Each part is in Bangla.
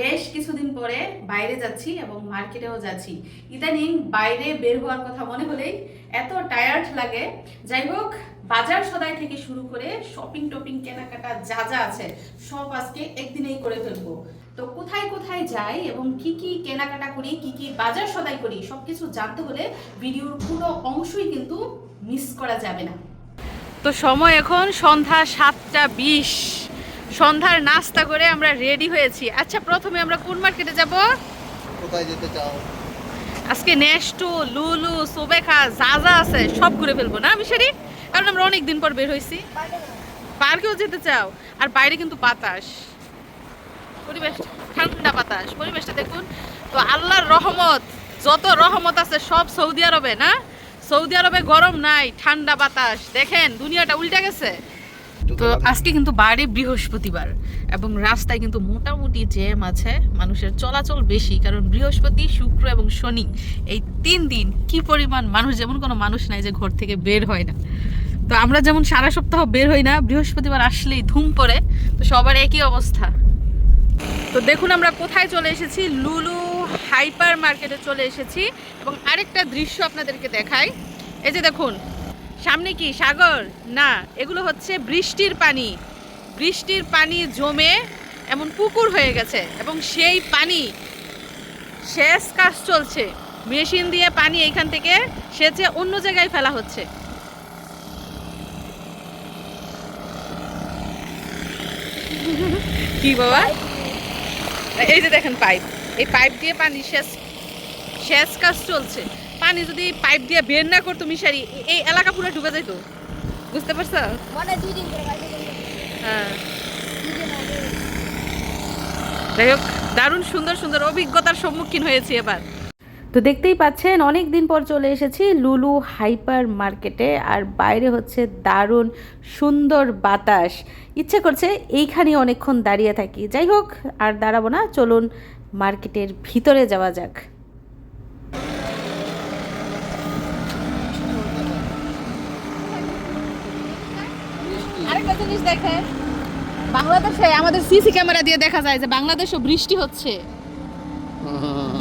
বেশ কিছুদিন পরে বাইরে যাচ্ছি এবং মার্কেটেও যাচ্ছি। ইদানিং বাইরে বের হওয়ার কথা মনে হলেই এত টায়ার্ড লাগে। যাই হোক, বাজার সদাই থেকে শুরু করে শপিং টপিং কেনাকাটা যা যা আছে, সব আজকে একদিনেই করে ফেলব। তো কোথায় কোথায় যাই এবং কি কি কেনাকাটা করি কি কি বাজার সদাই করি সবকিছু জানতে হলে ভিডিওর পুরো অংশই কিন্তু মিস করা যাবে না। তো সময় এখন সন্ধ্যা সাতটা বিশ। সন্ধ্যার নাস্তা করে আমরা রেডি হয়েছি। আচ্ছা প্রথমে আমরা কোন মার্কেটে যাব? কোথায় যেতে চাও? আজকে নেস্টো লুলু সোবেখা যা যা আছে সব ঘুরে ফেলব না মিশারি কারণ আমরা অনেক দিন পর বের হয়েছি পার্কেও যেতে চাও? আর বাইরে কিন্তু বাতাস। পরিবেশ ঠান্ডা বাতাস পরিবেশটা দেখুন। তো আল্লাহর রহমত যত রহমত আছে সব সৌদি আরবে না? সৌদি আরবে গরম নাই ঠান্ডা বাতাস। দেখেন দুনিয়াটা উল্টে গেছে। তো আজকে কিন্তু বৃহস্পতিবার এবং রাস্তায় কিন্তু মোটামুটি জ্যাম আছে মানুষের চলাচল বেশি কারণ বৃহস্পতি শুক্র এবং শনি এই তিন দিন কি পরিমাণ মানুষ যেমন কোনো মানুষ নাই যে ঘর থেকে বের হয় না। তো আমরা যেমন সারা সপ্তাহ বের হই না বৃহস্পতিবার আসলেই ধুম পড়ে তো সবার একই অবস্থা। তো দেখুন আমরা কোথায় চলে এসেছি? লুলু হাইপার মার্কেটে চলে এসেছি এবং আরেকটা দৃশ্য আপনাদেরকে দেখাই। এই যে দেখুন, সামনে কি? সাগর? না, এগুলো হচ্ছে বৃষ্টির পানি। বৃষ্টির পানি জমে এমন পুকুর হয়ে গেছে এবং সেই পানি সেচ কাজ চলছে। মেশিন দিয়ে পানি এইখান থেকে সেচে অন্য জায়গায় ফেলা হচ্ছে। কি বাবা? এই যে দেখেন পাইপ। এই পাইপ দিয়ে পানি সেচ সেচ কাজ চলছে। পানি যদি পাইপ দিয়ে বের না করতো মিশারি এই এলাকা পুরো ডুবে যেত বুঝতে পারছ? হ্যাঁ যাই হোক দারুণ সুন্দর সুন্দর অভিজ্ঞতার সম্মুখীন হয়েছি এবার। তো দেখতেই পাচ্ছেন অনেক দিন পর চলে এসেছি লুলু হাইপার মার্কেটে আর বাইরে হচ্ছে দারুণ সুন্দর বাতাস। ইচ্ছে করছে এইখানে অনেকক্ষণ দাঁড়িয়ে থাকি। যাই হোক, আর দাঁড়াবো না, চলুন মার্কেটের ভিতরে যাওয়া যাক। আরেকটা জিনিস দেখেন, বাংলাদেশে আমাদের সিসি ক্যামেরা দিয়ে দেখা যায় যে বাংলাদেশও বৃষ্টি হচ্ছে।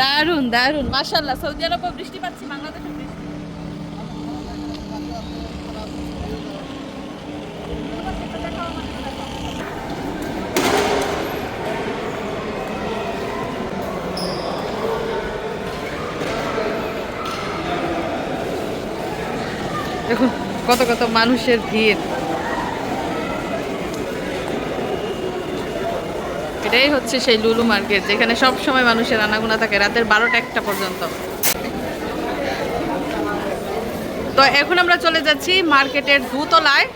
দারুণ দারুণ মাশাল্লাহ সৌদি বৃষ্টি পাচ্ছি কত কত মানুষের ভিড়। এটাই হচ্ছে সেই লুলু মার্কেট, যেখানে সব সময় মানুষের আনাগোনা থাকে, রাতের বারোটা একটা পর্যন্ত। তো এখন আমরা চলে যাচ্ছি মার্কেটের দুতলায়,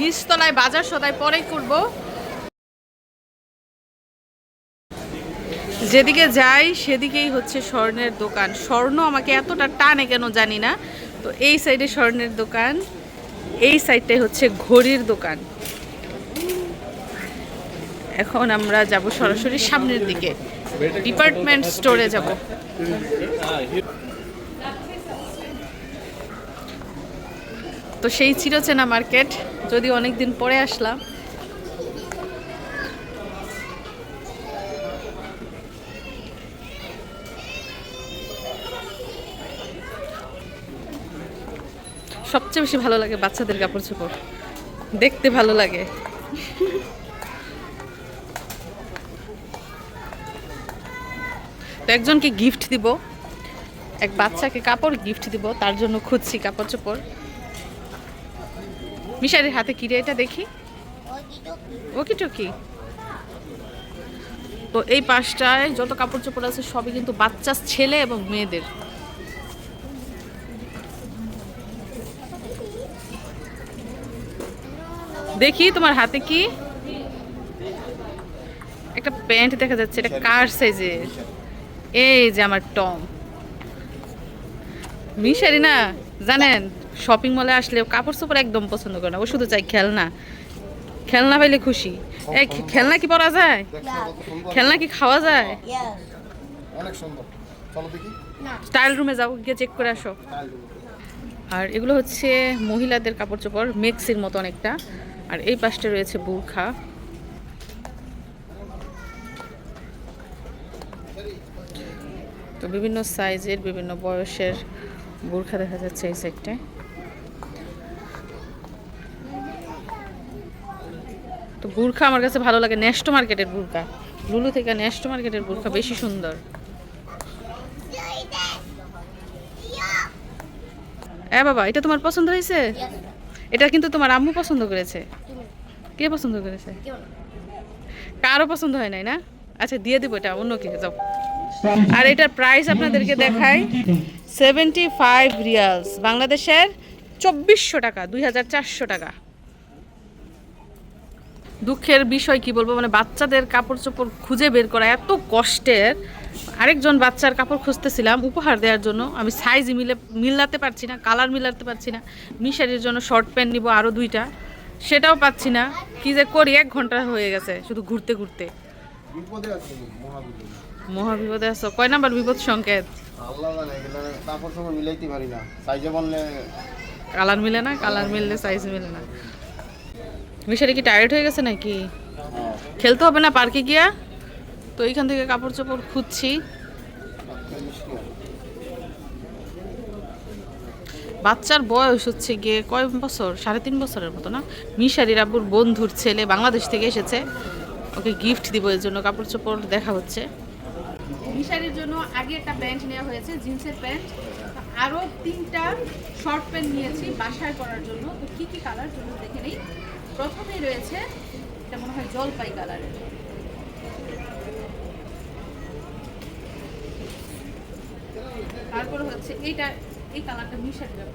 নিচতলায়, বাজার সদাই পরেই করব যেদিকে যাই, সেদিকেই হচ্ছে স্বর্ণের দোকান। স্বর্ণ আমাকে এতটা টানে কেন জানি না। তো এই সাইডে স্বর্ণের দোকান, এই সাইডটাই হচ্ছে ঘড়ির দোকান। এখন আমরা যাব সরাসরি সামনের দিকে। ডিপার্টমেন্ট স্টোরে যাব। তো সেই চিরচেনা মার্কেট যদি অনেক দিন পরে আসলাম। সবচেয়ে বেশি ভালো লাগে বাচ্চাদের কাপড় চোপড়। দেখতে ভালো লাগে। তো একজনকে গিফট দিব। এক বাচ্চাকে কাপড় গিফট দিব, তার জন্য খুঁজছি কাপড় চোপড়। মিশারির হাতে কিরে এটা দেখি? ওকি টকি তো এই পাশটায় যত কাপড় চোপড় আছে, সবই কিন্তু বাচ্চা, ছেলে এবং মেয়েদের। দেখি তোমার হাতে কি? একটা প্যান্ট দেখা যাচ্ছে, এটা কার সাইজের এই যে আমার টম। মিশারি না জানেন শপিং মলে আসলে কাপড় চোপড় একদম পছন্দ করে না। ও শুধু চাই খেলনা। খেলনা পাইলে খুশি। এই খেলনা কি পরা যায়? খেলনা কি খাওয়া যায়? অনেক সুন্দর। চলো দেখি। স্টাইল রুমে যাও গিয়ে চেক করে আসো। আর এগুলো হচ্ছে মহিলাদের কাপড় চোপড় মেক্সির মতো অনেকটা। আর এই পাশটা রয়েছে বুরখা। তো বিভিন্ন সাইজের বিভিন্ন বয়সের বুরখা দেখা যাচ্ছে এই সাইডটায় তো বুরখা আমার কাছে ভালো লাগে নেস্টো মার্কেটের বুরখা। লুলু থেকে নেস্টো মার্কেটের বুরখা বেশি সুন্দর। এ বাবা এটা তোমার পছন্দ হয়েছে? এটা কিন্তু তোমার আম্মু পছন্দ করেছে। কে পছন্দ করেছে? কারও পছন্দ হয় নাই না? আচ্ছা দিয়ে দিব এটা অন্য কে যাও। আর এটার প্রাইস আপনাদেরকে দেখাই সেভেন্টি ফাইভ রিয়ালস বাংলাদেশের চব্বিশশো টাকা, দুই হাজার চারশো টাকা। দুঃখের বিষয় কি বলব মানে বাচ্চাদের কাপড় চোপড় খুঁজে বের করা এত কষ্টের। আরেকজন বাচ্চার কাপড় খুঁজতেছিলাম উপহার দেওয়ার জন্য, আমি সাইজ মিলে মিলাতে পারছি না কালার মিলাতে পারছি না। মিশারির জন্য শর্ট প্যান্ট নিব আরও দুইটা, সেটাও পাচ্ছি না। কি যে করি, এক ঘণ্টা হয়ে গেছে শুধু ঘুরতে ঘুরতে। মহাবিপদে আছো। কয় নাম্বার বিপদ? সংকেত। আল্লাহ জানে কাপড় সময় মিলাইতে পারি না। সাইজে বললে কালার মিলে না? কালার মিললে সাইজ মিলে না। মিশারি কি টায়ার্ড হয়ে গেছে নাকি? খেলতে হবে না পার্কে গিয়া? তো এইখান থেকে কাপড় চোপড় খুঁজছি। বাচ্চার বয়স হচ্ছে গিয়ে কয় বছর? সাড়ে তিন বছরের মতো না? মিশারির আব্বুর বন্ধুর ছেলে বাংলাদেশ থেকে এসেছে। ওকে গিফট দিব এর জন্য কাপড় চোপড় দেখা হচ্ছে। মিশারির জন্য আগে একটা প্যান্ট নেওয়া হয়েছে, জিন্সের প্যান্ট। আরও তিনটা শর্ট প্যান্ট নিয়েছি বাসায় করার জন্য। তো কী কী কালার জন্য দেখে নিই। প্রথমেই রয়েছে এটা মনে হয় জলপাই কালারের তারপরে হচ্ছে এইটা, এই কালারটা মিশে দিলাম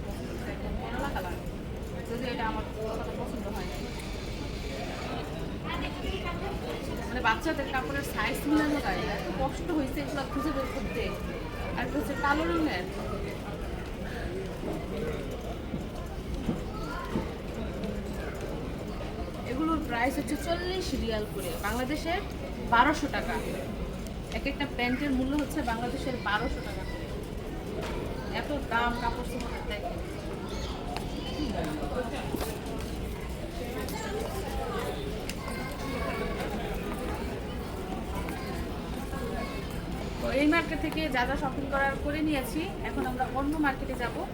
কমলা কালার যদি এটা আমার পছন্দ হয় নাই। মানে বাচ্চাদের কাপড়ের সাইজ মিলানো যায় এত কষ্ট হয়েছে, এগুলো খুঁজে বের করতে। আর হচ্ছে কালো রঙের। এগুলোর প্রাইস হচ্ছে চল্লিশ রিয়াল করে। বাংলাদেশের বারোশো টাকা। এক একটা প্যান্টের মূল্য হচ্ছে বাংলাদেশের বারোশো টাকা এত দাম কাপড় চোপড়ের দেখেন এই মার্কেট থেকে যা যা শপিং করার করে নিয়েছি, এখন আমরা অন্য মার্কেটে যাব।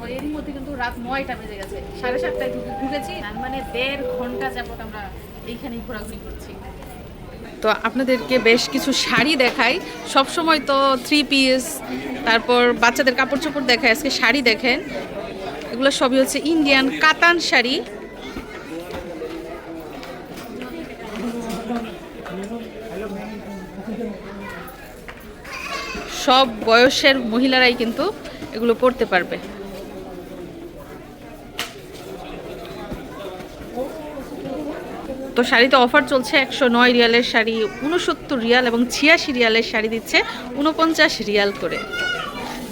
তো এরই মধ্যে কিন্তু রাত নয়টা বেজে গেছে। সাড়ে সাতটায় ঢুকে- ঢুকেছি মানে দেড় ঘণ্টা যাবত আমরা এইখানেই ঘোরাঘুরি করছি। তো আপনাদেরকে বেশ কিছু শাড়ি দেখাই। সব সময় তো থ্রি পিস তারপর বাচ্চাদের কাপড় চোপড় দেখায়, আজকে শাড়ি দেখেন। এগুলো সবই হচ্ছে ইন্ডিয়ান কাতান শাড়ি। সব বয়সের মহিলারাই কিন্তু এগুলো পরতে পারবে। তো শাড়িতে অফার চলছে একশো নয় রিয়ালের শাড়ি উনসত্তর রিয়াল এবং ছিয়াশি রিয়ালের শাড়ি দিচ্ছে উনপঞ্চাশ রিয়াল করে।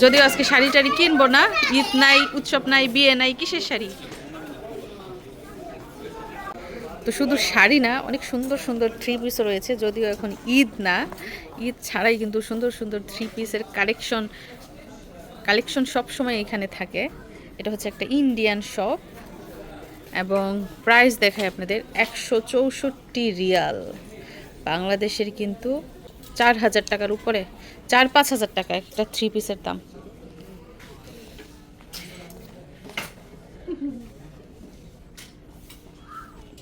যদিও আজকে শাড়ি টাড়ি কিনবো না, ঈদ নাই, উৎসব নাই, বিয়ে নাই, কিসের শাড়ি? তো শুধু শাড়ি না, অনেক সুন্দর সুন্দর থ্রি পিসও রয়েছে, যদিও এখন ঈদ না। ঈদ ছাড়াই কিন্তু সুন্দর সুন্দর থ্রি পিসের কালেকশন কালেকশন সব সময় এখানে থাকে। এটা হচ্ছে একটা ইন্ডিয়ান শপ এবং প্রাইস দেখায় আপনাদের একশো চৌষট্টি রিয়াল। বাংলাদেশের কিন্তু চার হাজার টাকার উপরে, চার পাঁচ হাজার টাকা একটা থ্রি পিসের দাম।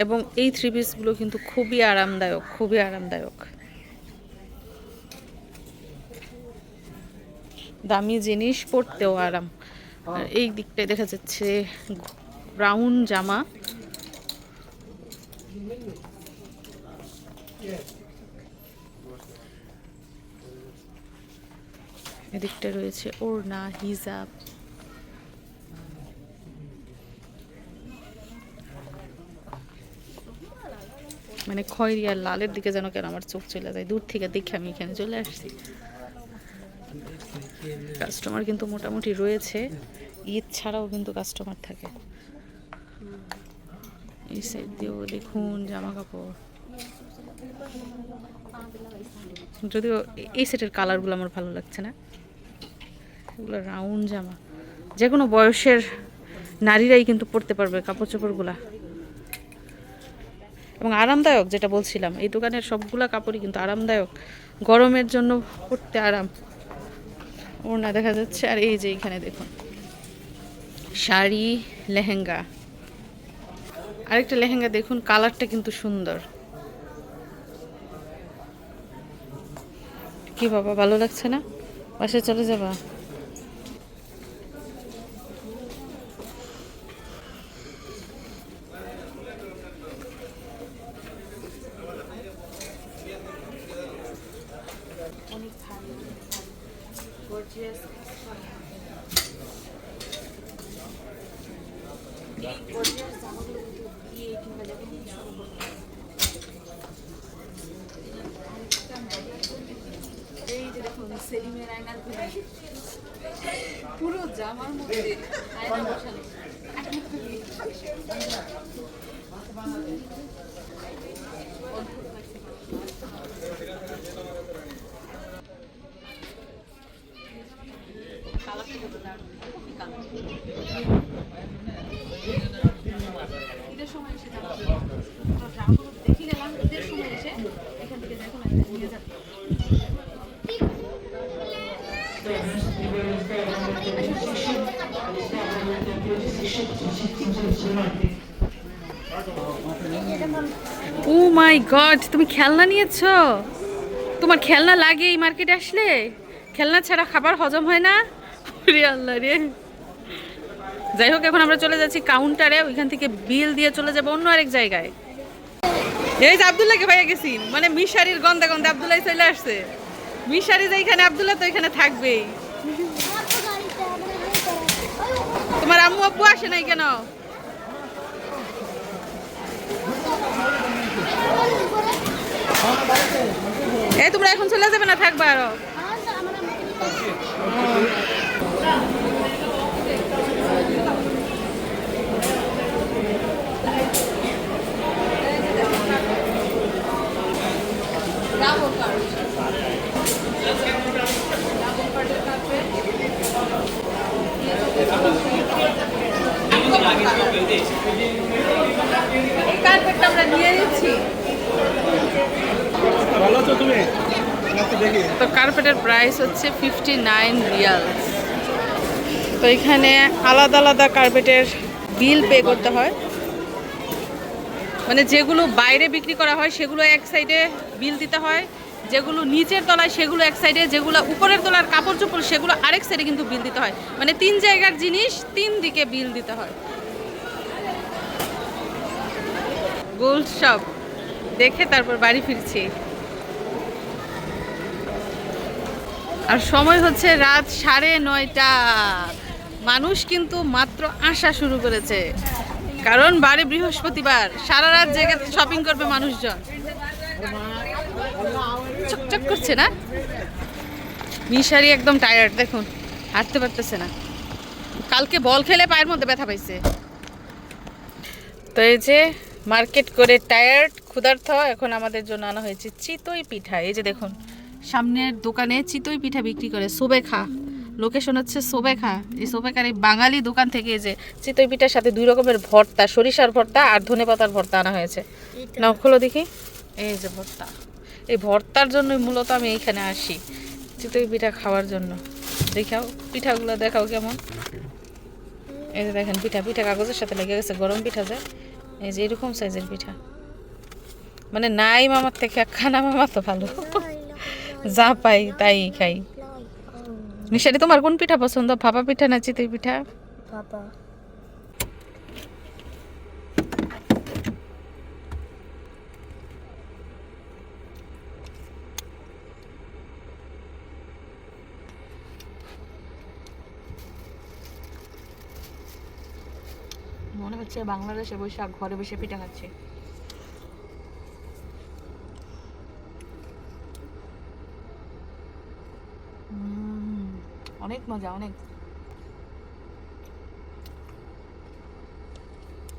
এবং এই থ্রি পিসগুলো কিন্তু খুবই আরামদায়ক খুবই আরামদায়ক। দামি জিনিস পরতেও আরাম। আর এই দিকটায় দেখা যাচ্ছে ব্রাউন জামা। এদিকটা রয়েছে ওড়না হিজাব মানে খয়েরি আর লালের দিকে যেন কেন আমার চোখ চলে যায়। দূর থেকে দেখে আমি এখানে চলে আসছি। কাস্টমার কিন্তু মোটামুটি রয়েছে। ঈদ ছাড়াও কিন্তু কাস্টমার থাকে। এই সাইড দিয়েও দেখুন জামা কাপড়। যদিও এই সেটের কালারগুলো আমার ভালো লাগছে না। এগুলো রাউন্ড জামা। যে কোনো বয়সের নারীরাই কিন্তু পরতে পারবে কাপড় চোপড়গুলা। এবং আরামদায়ক যেটা বলছিলাম, এই দোকানের সবগুলো কাপড়ই কিন্তু আরামদায়ক। গরমের জন্য পরতে আরাম। ওড়না দেখা যাচ্ছে। আর এই যে এখানে দেখুন, শাড়ি, লেহেঙ্গা। আরেকটা লেহেঙ্গা দেখুন, কালারটা কিন্তু সুন্দর। কি বাবা, ভালো লাগছে না? বাসায় চলে যাবা? সেলিমের আয়নার ঘড়ি পুরো জামার মধ্যে আয়না বসানো। মাই গড তুমি খেলনা নিয়েছো? তোমার খেলনা লাগে এই মার্কেটে আসলে? খেলনা ছাড়া খাবার হজম হয় না? রে আল্লাহ রে। যাই হোক, এখন আমরা চলে যাচ্ছি কাউন্টারে ওইখান থেকে বিল দিয়ে চলে যাব অন্য আরেক জায়গায়। এই যে আবদুল্লাহকে ভাইয়া গেছি। মানে মিশারির গন্ধে গন্ধে আবদুল্লাহ চলে আসছে। মিশারি যেখানে আবদুল্লাহ তো এখানে থাকবেই। তোমার আম্মু আব্বু আসে নাই কেন? এই তোমরা এখন চলে যাবে না? থাকবে আরও। কার্পেটটা আমরা নিয়ে নিচ্ছি। তুমি? তো কার্পেটের প্রাইস হচ্ছে ফিফটি নাইন রিয়াল তো এখানে আলাদা আলাদা কার্পেটের বিল পে করতে হয়। মানে যেগুলো বাইরে বিক্রি করা হয়, সেগুলো এক সাইডে বিল দিতে হয়। যেগুলো নিচের তলায়, সেগুলো এক সাইডে যেগুলো উপরের তলার কাপড় চোপড় সেগুলো আরেক সাইডে কিন্তু বিল দিতে হয়। মানে তিন জায়গার জিনিস তিন দিকে বিল দিতে হয়। গোল্ড শপ দেখে তারপর বাড়ি ফিরছি। আর সময় হচ্ছে রাত সাড়ে নয়টা। মানুষ কিন্তু মাত্র আসা শুরু করেছে। কারণ বারে বৃহস্পতিবার, সারা রাত জেগে শপিং করবে মানুষজন। চকচক করছে না? মিশারি একদম টায়ার্ড দেখুন, হাঁটতে পারতেছে না। কালকে বল খেলে পায়ের মধ্যে ব্যথা পাইছে। তো এই যে মার্কেট করে টায়ার্ড ক্ষুধার্থ এখন আমাদের জন্য আনা হয়েছে চিতই পিঠা। এই যে দেখুন সামনের দোকানে চিতই পিঠা বিক্রি করে সোবেখা। লোকেশন হচ্ছে সোবেখা। এই সোবেখার এই বাঙালি দোকান থেকে যে চিতই পিঠার সাথে দুই রকমের ভর্তা সরিষার ভর্তা আর ধনে পাতার ভর্তা আনা হয়েছে। নাও খোলো দেখি। এই যে ভর্তা। এই ভর্তার জন্যই মূলত আমি এইখানে আসি চিতই পিঠা খাওয়ার জন্য। দেখাও পিঠাগুলো দেখাও কেমন। এই যে দেখেন পিঠা পিঠা কাগজের সাথে লেগে গেছে গরম পিঠা যায় এই যে এরকম সাইজের পিঠা। মানে নাই মামার থেকে খানা মামা তো ভালো। যা পাই তাই খাই। নিশারি তোমার কোন পিঠা পছন্দ? ভাপা পিঠা না চিতই পিঠা? মনে হচ্ছে বাংলাদেশে বৈশাখ ঘরে বসে পিঠা খাচ্ছে। মজা অনেক।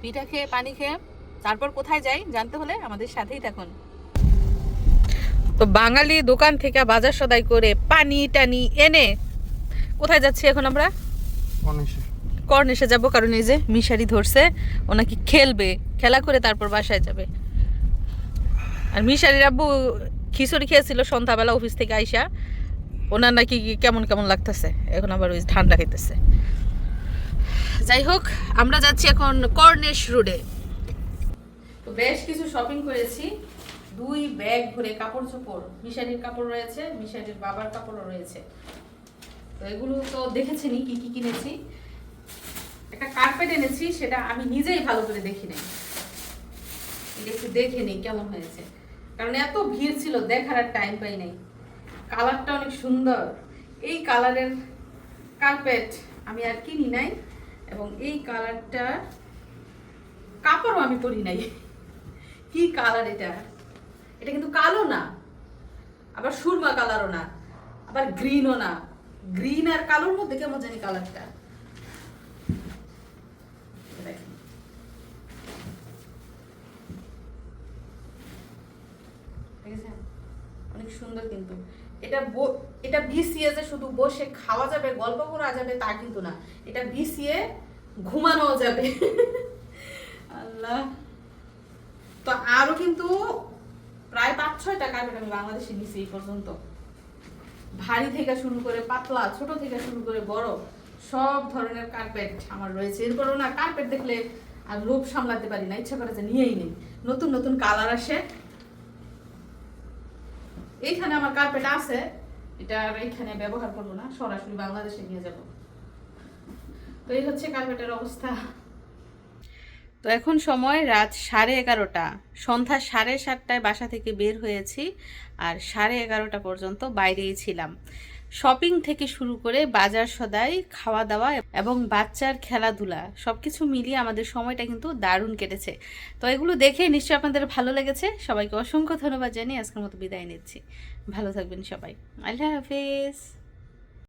পিঠা খেয়ে পানি খেয়ে তারপর কোথায় যাই জানতে হলে আমাদের সাথেই থাকুন। তো বাঙালি দোকান থেকে বাজার সদাই করে পানি টানি এনে কোথায় যাচ্ছি এখন আমরা? কর্নেশে। যাব কারণ এই যে মিশারি ধরছে ও নাকি খেলবে খেলা করে তারপর বাসায় যাবে। আর মিশারির আব্বু খিচুড়ি খেয়েছিল সন্ধ্যাবেলা অফিস থেকে আইসা। ওনার নাকি কেমন কেমন লাগতেছে? এখন আবার ওই ঠান্ডা খাইতেছে যাই হোক, আমরা যাচ্ছি এখন কর্নেশ রোডে। তো বেশ কিছু শপিং করেছি। দুই ব্যাগ ভরে কাপড় চোপড়, মিশারির কাপড় রয়েছে, মিশারির বাবার কাপড়ও রয়েছে। তো এগুলো তো দেখেছেনই কি কি কিনেছি। একটা কার্পেট এনেছি, সেটা আমি নিজেই ভালো করে দেখি নাই। এটা একটু দেখে নিই কেমন হয়েছে। কারণ এত ভিড় ছিল, দেখার আর টাইম পাই নাই। কালারটা অনেক সুন্দর। এই কালারের কার্পেট আমি আর কিনি নাই এবং এই কালারটা কাপড়ও আমি পরি নাই। কি কালার এটা? এটা কিন্তু কালো না, আবার সুরমা কালারও না, আবার গ্রিনও না। গ্রিন আর কালোর মধ্যে কেমন জানি কালারটা দেখেন। দেখেছেন? অনেক সুন্দর কিন্তু। এটা এটা বিসিএ যে শুধু বসে খাওয়া যাবে, গল্প করা যাবে তা কিন্তু না। এটা বিসিএ ঘুমানো যাবে। আল্লাহ। তো আরও কিন্তু প্রায় পাঁচ, ছয় টাকা আমি বাংলাদেশে নিছি এই পর্যন্ত। ভারী থেকে শুরু করে পাতলা, ছোট থেকে শুরু করে বড়, সব ধরনের কার্পেট আমার রয়েছে। এরপরও না কার্পেট দেখলে আর লোভ সামলাতে পারি না, ইচ্ছা করে যে নিয়েই নেই। নতুন নতুন কালার আসে এইখানে আমার কার্পেট আছে, এটা আর এইখানে ব্যবহার করব না, সরাসরি বাংলাদেশে নিয়ে যাব। তো এই হচ্ছে কার্পেটের অবস্থা। তো এখন সময় রাত সাড়ে এগারোটা। সন্ধ্যা সাড়ে সাতটায় বাসা থেকে বের হয়েছি, আর সাড়ে এগারোটা পর্যন্ত বাইরেই ছিলাম। শপিং থেকে শুরু করে বাজার সদাই খাওয়া দাওয়া এবং বাচ্চার খেলাধুলা সব কিছু মিলিয়ে আমাদের সময়টা কিন্তু দারুণ কেটেছে। তো এগুলো দেখে নিশ্চয়ই আপনাদের ভালো লেগেছে। সবাইকে অসংখ্য ধন্যবাদ জানিয়ে আজকের মতো বিদায় নিচ্ছি। ভালো থাকবেন সবাই। আল্লাহ হাফিজ।